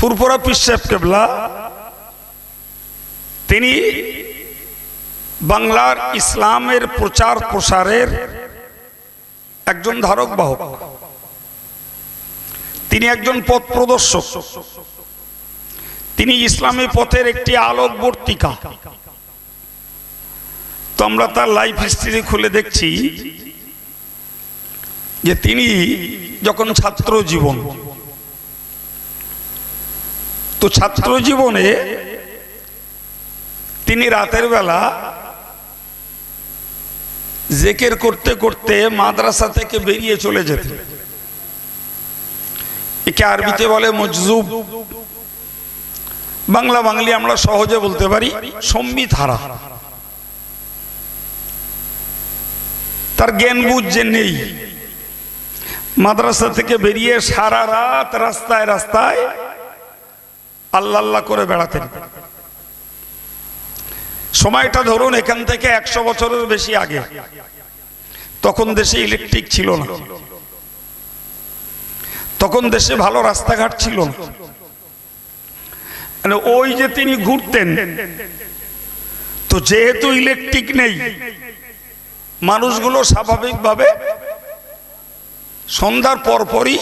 ফুরফুরা পিসাব কেবলা, তিনি বাংলার ইসলামের প্রচার প্রসারের একজন ধারক বাহক। তিনি একজন পথ প্রদর্শক। তিনি ইসলামী পথের একটি আলোকবর্তিকা তো আমরা তার লাইফ হিস্ট্রি খুলে দেখছি যে তিনি যখন ছাত্র জীবন তো ছাত্র জীবনে তিনি রাতের বেলা জেকের করতে করতে মাদ্রাসা থেকে বেরিয়ে চলে যেতেন। একে আরবিতে বলে মজজুব বাংলা বাঙালি আমরা সহজে বলতে পারি সম্বিত হারা তার জ্ঞান বুঝ যে নেই। মাদ্রাসা থেকে বেরিয়ে সারা রাত রাস্তায় রাস্তায় আল্লাহ আল্লাহ করে বেড়াতেন। সময়টা ধরুন এখান থেকে একশো বছরের বেশি আগে। তখন দেশে ইলেকট্রিক ছিল না। তখন দেশে ভালো রাস্তাঘাট ছিল মানে ওই যে তিনি ঘুরতেন, তো যেহেতু ইলেকট্রিক নেই, মানুষগুলো স্বাভাবিকভাবে সন্ধ্যার পরপরই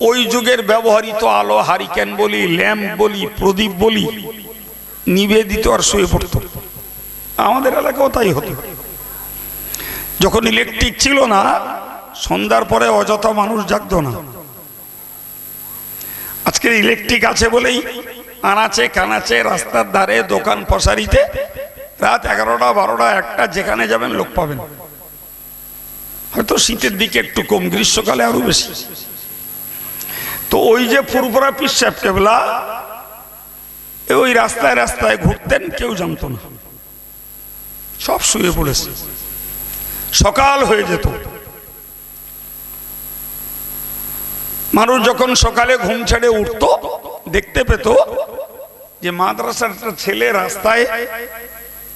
ওই যুগের ব্যবহৃত আলো হারিকেন বলি, ল্যাম্প বলি, প্রদীপ বলি, নিবেদিত আর শুয়ে পড়ত। আমাদের এলাকাও তাই হতো। যখন ইলেকট্রিক ছিল না, সন্ধ্যার পরে অযথা মানুষ জাগত না। আজকে ইলেকট্রিক আছে বলেই আনাচে কানাচে রাস্তার ধারে দোকান পশারিতে রাত এগারোটা, বারোটা, একটা যেখানে যাবেন লোক পাবেন। হয়তো শীতের দিকে একটু কম, গ্রীষ্মকালে আরও বেশি। তো ওই যে ফুরফুরা পিসাব কেবলা ওই রাস্তায় রাস্তায় ঘুরতেন, কেউ জানতো না। সব শুয়ে পড়েছে। সকাল হয়ে যেত। মানুষ যখন সকালে ঘুম ছেড়ে উঠত, দেখতে পেত যে মাদ্রাসার ছেলে রাস্তায়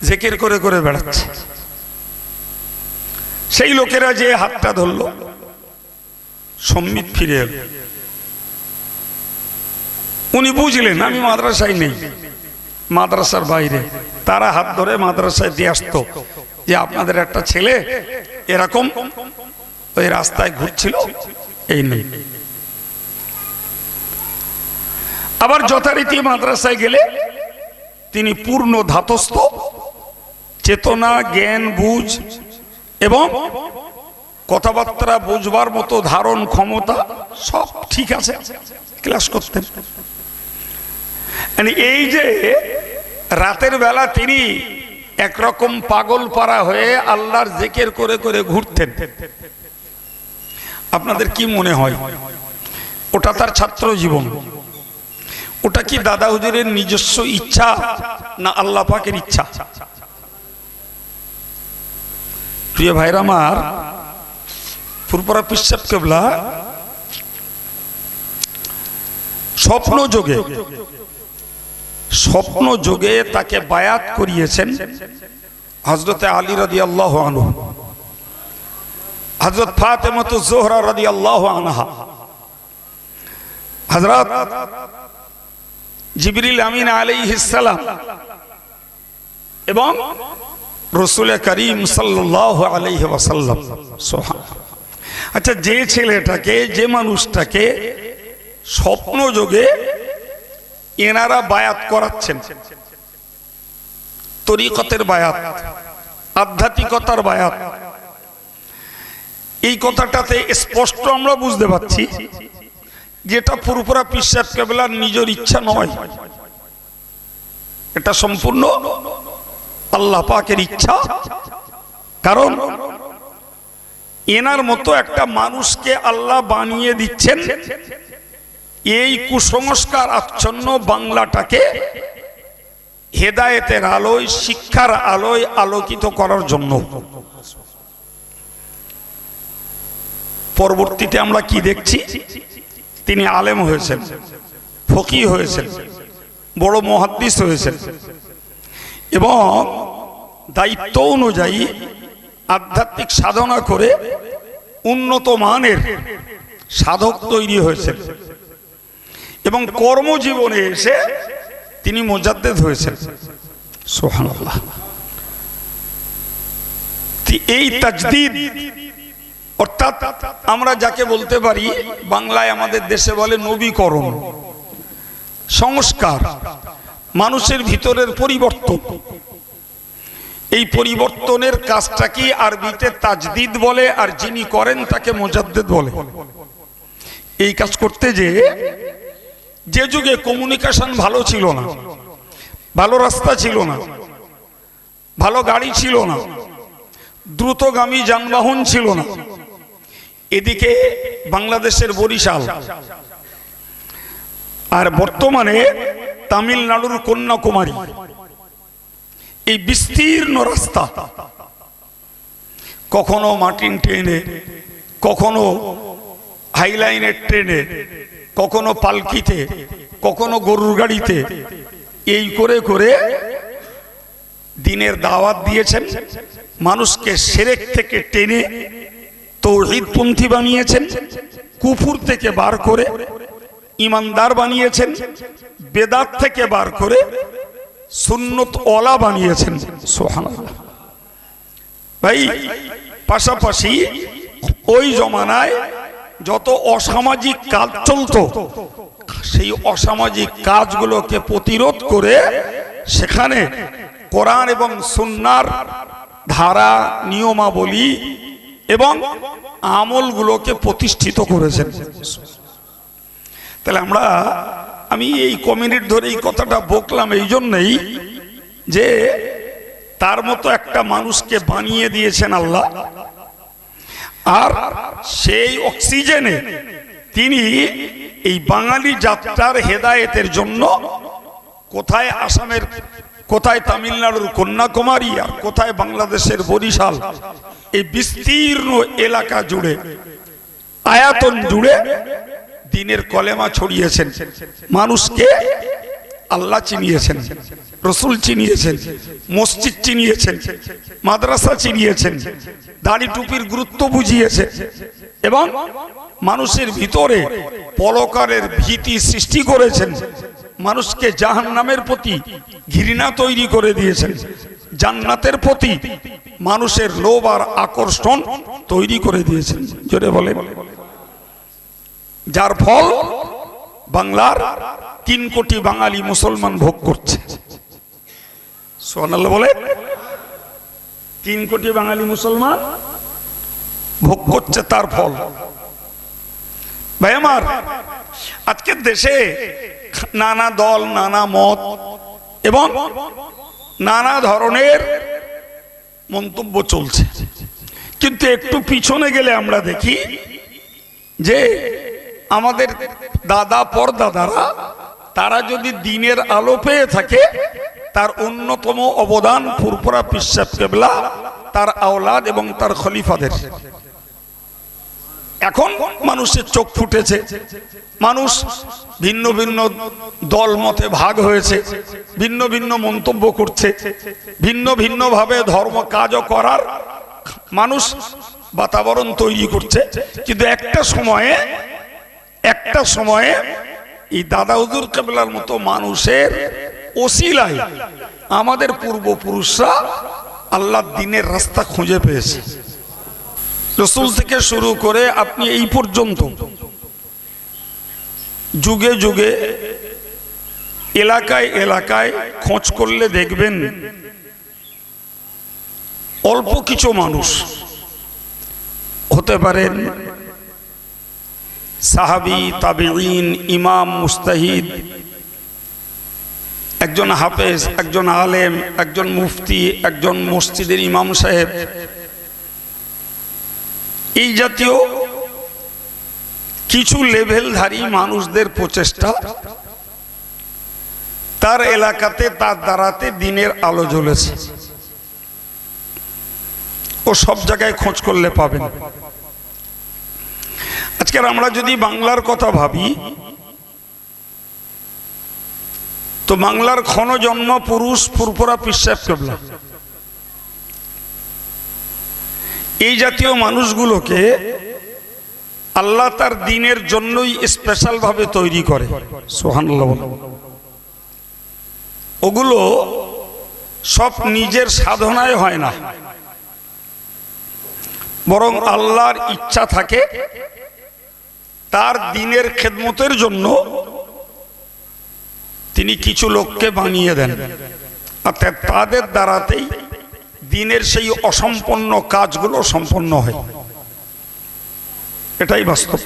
জেকের করে করে বেড়াচ্ছে। সেই লোকেরা যে হাতটা ধরলো, সম্মিত ফিরে এলো। উনি বুঝলেন, আমি মাদ্রাসায় নেই। মাদ্রাসার বাইরে। তারা হাত ধরে মাদ্রাসায় দিয়ে আসতো যে, আপনাদের একটা ছেলে এরকম ওই রাস্তায় ঘুরছিল, এই নেই। আবার যথারীতি মাদ্রাসায় গেলে তিনি পূর্ণ ধাতস্থ, চেতনা, জ্ঞান, বুঝ এবং কথাবার্তা বুঝবার মতো ধারণ, ক্ষমতা সব ঠিক আছে। ক্লাস করতেন। মানে এই যে রাতের বেলা তিনি একরকম পাগল পাড়া হয়ে আল্লাহর জেকের করে করে ঘুরতেন। আপনাদের কি মনে হয়? ওটা তার ছাত্র জীবন। ওটা কি দাদা হুজুরের নিজস্ব ইচ্ছা না আল্লাহ পাকের ইচ্ছা? প্রিয় ভাইরা আমার ফুরপরা পিসাব কেবলা স্বপ্ন যোগে স্বপ্ন যোগে তাকে বায়াত করিয়েছেন হজরতে আলী রদি আল্লাহ আনহু। হজরত ফাতেমত জোহরা রদি আল্লাহ আনহা। হজরত জিবরিল আমিন আলাইহিসসালাম এবং রসুল করিম সাল্লাহ আলাইহি ওয়াসাল্লাম। আচ্ছা যে ছেলেটাকে, যে মানুষটাকে স্বপ্ন যোগে এনারা বায়াত করাচ্ছেন। তরিকতের বায়াত, আধ্যাত্মিকতার বায়াত। এই কথাটাতে স্পষ্ট আমরা বুঝতে পারছি যেটা পুরোপুরা পিসাব কেবলার নিজের ইচ্ছা নয়। এটা সম্পূর্ণ আল্লাহ পাকের ইচ্ছা। কারণ এনার মতো একটা মানুষকে আল্লাহ বানিয়ে দিচ্ছেন এই কুসংস্কার আচ্ছন্ন বাংলাটাকে হেদায়েতের আলোয়, শিক্ষার আলোয় আলোকিত করার জন্য। পরবর্তীতে আমরা কি দেখছি? তিনি আলেম হয়েছেন ফকি হয়েছেন, বড় মহাদ্দিস হয়েছেন। এবং দায়িত্ব অনুযায়ী আধ্যাত্মিক সাধনা করে উন্নত মানের সাধক তৈরি হয়েছে এবং কর্মজীবনে এসে তিনি মোজাদ্দেদ হয়েছেন। সোহানুল্লাহ এই তাজদিদ, অর্থাৎ আমরা যাকে বলতে পারি, বাংলায় আমাদের দেশে বলে নবীকরণ, সংস্কার, মানুষের ভিতরের পরিবর্তন। এই পরিবর্তনের কাজটা কি আরবিতে তাজদিদ বলে, আর যিনি করেন তাকে মোজাদ্দেদ বলে? এই কাজ করতে যে যে যুগে কমিউনিকেশন ভালো ছিল না, ভালো রাস্তা ছিল না, ভালো গাড়ি ছিল না, দ্রুতগামী যানবাহন ছিল না। এদিকে বাংলাদেশের বরিশাল আর বর্তমানে তামিলনাড়ুর কন্যাকুমারী। এই বিস্তীর্ণ রাস্তা কখনো মার্টিন ট্রেনে, কখনো হাইলাইনের ট্রেনে, কখনো পালকিতে, কখনো গরুর গাড়িতে, এই করে করে দিনের দাওয়াত দিয়েছেন, মানুষকে সেরেক থেকে টেনে তৌহিদপন্থী বানিয়েছেন, কুফুর থেকে বার করে ইমানদার বানিয়েছেন, বেদাত থেকে বার করে সুন্নত ওলা বানিয়েছেন। সোহানাল্লাহ ভাই, পাশাপাশি ওই জমানায় যত অসামাজিক কাজ চলত, সেই অসামাজিক কাজগুলোকে প্রতিরোধ করে সেখানে কোরআন এবং সুন্নার ধারা, নিয়মাবলী এবং আমলগুলোকে প্রতিষ্ঠিত করেছেন। তাহলে আমরা, আমি এই কমিউনিট ধরে এই কথাটা বকলাম এই জন্যই যে তার মতো একটা মানুষকে বানিয়ে দিয়েছেন আল্লাহ। আর সেই অক্সিজেনে তিনি এই বাঙালি যাত্রার হেদায়েতের জন্য কোথায় আসামের, কোথায় তামিলনাড়ুর কন্যাকুমারী আর কোথায় বাংলাদেশের বরিশাল, এই বিস্তীর্ণ এলাকা জুড়ে, আয়াতন জুড়ে দিনের কলেমা ছড়িয়েছেন। মানুষকে আল্লাহ চিনিয়েছেন, রসুল চিনিয়েছেন, মসজিদ চিনিয়েছেন, মাদ্রাসা চিনিয়েছেন, দাড়ি টুপির গুরুত্ব বুঝিয়েছে এবং মানুষের ভিতরে পলকারের ভীতি সৃষ্টি করেছেন, মানুষকে জাহান নামের প্রতি ঘৃণা তৈরি করে দিয়েছেন, জান্নাতের প্রতি মানুষের লোভ আর আকর্ষণ তৈরি করে দিয়েছেন। জোরে বলে যার ফল বাংলার তিন কোটি বাঙালি মুসলমান ভোগ করছে। বলে, তিন কোটি বাঙালি মুসলমান ভোগ করছে তার ফল। ভাই আমার, আজকের দেশে নানা দল, নানা মত এবং নানা ধরনের মন্তব্য চলছে। কিন্তু একটু পিছনে গেলে আমরা দেখি যে আমাদের দাদা পরদাদারা তারা যদি দিনের আলো পেয়ে থাকে, তার অন্যতম অবদান ফুরফুরা পিসাব কেবলা, তার আওলাদ এবং তার খলিফাদের। এখন মানুষের চোখ ফুটেছে। মানুষ ভিন্ন ভিন্ন দল মতে ভাগ হয়েছে, ভিন্ন ভিন্ন মন্তব্য করছে, ভিন্ন ভিন্ন ভাবে ধর্ম কাজও করার মানুষ বাতাবরণ তৈরি করছে। কিন্তু একটা সময়ে একটা সময়ে এই দাদা হুজুর কেবলার মতো মানুষের ওসিলায় আমাদের পূর্বপুরুষরা আল্লাহ দিনের রাস্তা খুঁজে পেয়েছে। রসুল থেকে শুরু করে আপনি এই পর্যন্ত যুগে যুগে এলাকায় এলাকায় খোঁজ করলে দেখবেন অল্প কিছু মানুষ হতে পারেন সাহাবি তাবিন ইমাম, মুস্তাহিদ, একজন হাফেজ, একজন আলেম, একজন মুফতি, একজন মসজিদের ইমাম সাহেব। এই জাতীয় কিছু লেভেলধারী মানুষদের প্রচেষ্টা, তার এলাকাতে, তার দ্বারাতে দিনের আলো জ্বলেছে। ও সব জায়গায় খোঁজ করলে পাবেন। আজকের আমরা যদি বাংলার কথা ভাবি, তো বাংলার ক্ষণজন্ম পুরুষ ফুরফুরা পিসাব কেবলা। এই জাতীয় মানুষগুলোকে আল্লাহ তার দিনের জন্যই স্পেশাল ভাবে তৈরি করে। সোহানুল্লাহ ওগুলো সব নিজের সাধনায় হয় না। বরং আল্লাহর ইচ্ছা থাকে তার দিনের খেদমতের জন্য তিনি কিছু লোককে বানিয়ে দেন। অর্থাৎ তাদের দ্বারাতেই দিনের সেই অসম্পন্ন কাজগুলো সম্পন্ন হয়। এটাই বাস্তব।